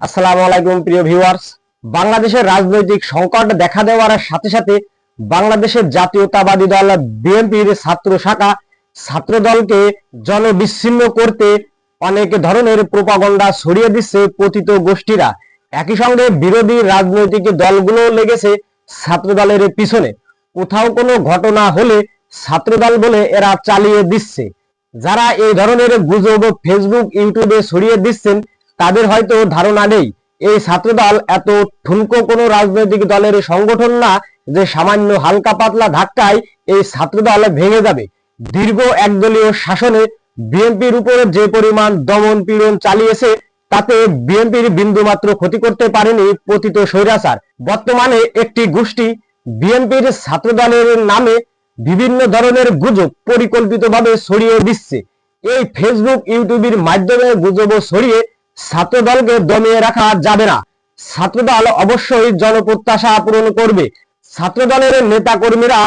আসসালামু আলাইকুম, প্রিয় ভিউয়ার্স। বাংলাদেশের রাজনৈতিক সংকট দেখা দেওয়ার সাথে সাথে বাংলাদেশের জাতীয়তাবাদী দল বিএনপির ছাত্র শাখা ছাত্র দলকে জনবিচ্ছিন্ন করতে অনেক ধরনের প্রোপাগন্ডা ছড়িয়ে দিচ্ছে পতিত গোষ্ঠীরা। একই সঙ্গে বিরোধী রাজনৈতিক দলগুলো লেগেছে ছাত্র দলের পিছনে। কোথাও কোনো ঘটনা হলে ছাত্র দল বলে এরা চালিয়ে দিচ্ছে। যারা এই ধরনের গুজব ফেসবুক ইউটিউবে ছড়িয়ে দিচ্ছেন তাদের হয়তো ধারণা নেই। এই ছাত্রদল এত ঠুনকো কোনো রাজনৈতিক দলের সংগঠন না যে সামান্য হালকা পাতলা ধাক্কায় এই ছাত্রদল ভেঙে যাবে। দীর্ঘ একদলীয় শাসনে বিএনপির উপরে যে পরিমাণ দমন পীড়ন চালিয়েছে, তাতে বিএনপির বিন্দুমাত্র ক্ষতি করতে পারেনি পতিত স্বৈরাচার। বর্তমানে একটি গোষ্ঠী বিএনপির ছাত্রদলের নামে বিভিন্ন ধরনের গুজব পরিকল্পিতভাবে ছড়িয়ে দিচ্ছে। এই ফেসবুক ইউটিউবের মাধ্যমে গুজব ছড়িয়ে ছাত্রদলকে দমিয়ে রাখা যাবে না। ছাত্রদল অবশ্যই জনপ্রত্যাশা পূরণ করবে। ছাত্রদলের নেতা কর্মীরা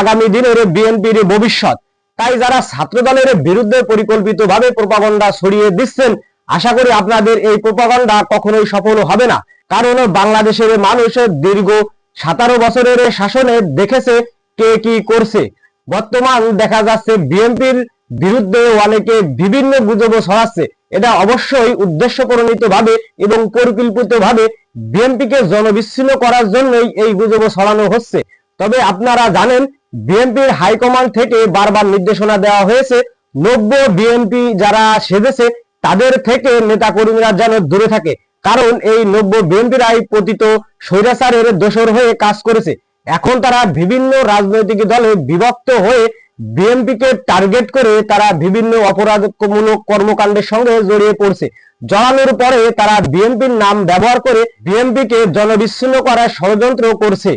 আগামী দিনের বিএনপির ভবিষ্যৎ। তাই যারা ছাত্রদলের বিরুদ্ধে পরিকল্পিতভাবে প্রপাগন্ডা ছড়িয়ে দিচ্ছেন, আশা করি আপনাদের এই প্রপাগন্ডা কখনোই সফল হবে না। কারণ বাংলাদেশের মানুষ দীর্ঘ সাতারো বছরের শাসনে দেখেছে কে কি করছে। বর্তমান দেখা যাচ্ছে বিএনপির বিরুদ্ধে অনেকে বিভিন্ন গুজব ছড়াচ্ছে। এটা অবশ্যই উদ্দেশ্য প্রণীত ভাবে এবং পরিকল্পিত ভাবে বিএনপিকে জনবিচ্ছিন্ন করার জন্যই এই গুজব ছড়ানো হচ্ছে। তবে আপনারা জানেন, বিএনপির হাইকমান্ড থেকে বারবার নির্দেশনা দেওয়া হয়েছে, নব্য বিএনপি যারা সেজেছে, তাদের থেকে নেতা কর্মীরা যেন দূরে থাকে। কারণ এই নব্য বিএনপিরাই পতিত স্বৈরাচারের দোষর হয়ে কাজ করেছে। এখন তারা বিভিন্ন রাজনৈতিক দলে বিভক্ত হয়ে বিএনপিকে টার্গেট করে তারা বিভিন্ন অপরাধমূলক কর্মকাণ্ডের সঙ্গে জড়িয়ে পড়ছে। জড়ানোর পরে তারা বিএনপির নাম ব্যবহার করে বিএনপিকে জনবিচ্ছিন্ন করার ষড়যন্ত্র করছে।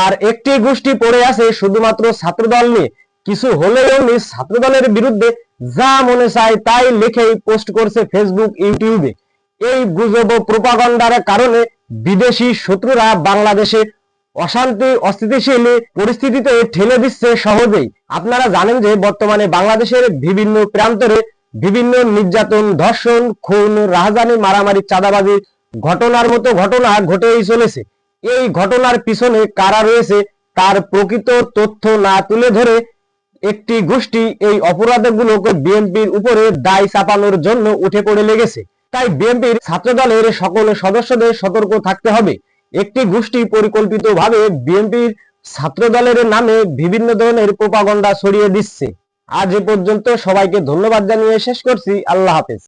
আর একটি গোষ্ঠী পড়ে আছে শুধুমাত্র ছাত্রদল নিয়ে। কিছু হলেও ছাত্রদলের বিরুদ্ধে যা মনে চায় তাই লিখেই পোস্ট করছে ফেসবুক, ইউটিউবে। এই গুজব ও প্রোপাগন্ডার কারণে বিদেশি শত্রুরা বাংলাদেশে অশান্তি, অস্থিতিশীল পরিস্থিতিতে ঠেলে দিচ্ছে সহজেই। আপনারা জানেন যে বর্তমানে বাংলাদেশের বিভিন্ন প্রান্তরে বিভিন্ন নির্যাতন, ধর্ষণ, খুন, রাহাজানি, মারামারি চাঁদাবাজি ঘটনার মতো ঘটনা ঘটেই চলেছে। এই ঘটনার পিছনে কারা রয়েছে, তার প্রকৃত তথ্য না তুলে ধরে একটি গোষ্ঠী এই অপরাধগুলোকে বিএনপির উপরে দায় চাপানোর জন্য উঠে পড়ে লেগেছে। তাই বিএনপির ছাত্রদলের সকল সদস্যদের সতর্ক থাকতে হবে। একটি গোষ্ঠী পরিকল্পিতভাবে বিএনপির ছাত্র দলের নামে বিভিন্ন ধরনের প্রপাগন্ডা ছড়িয়ে দিচ্ছে। আজ এ পর্যন্ত সবাইকে ধন্যবাদ জানিয়ে শেষ করছি। আল্লাহ হাফেজ।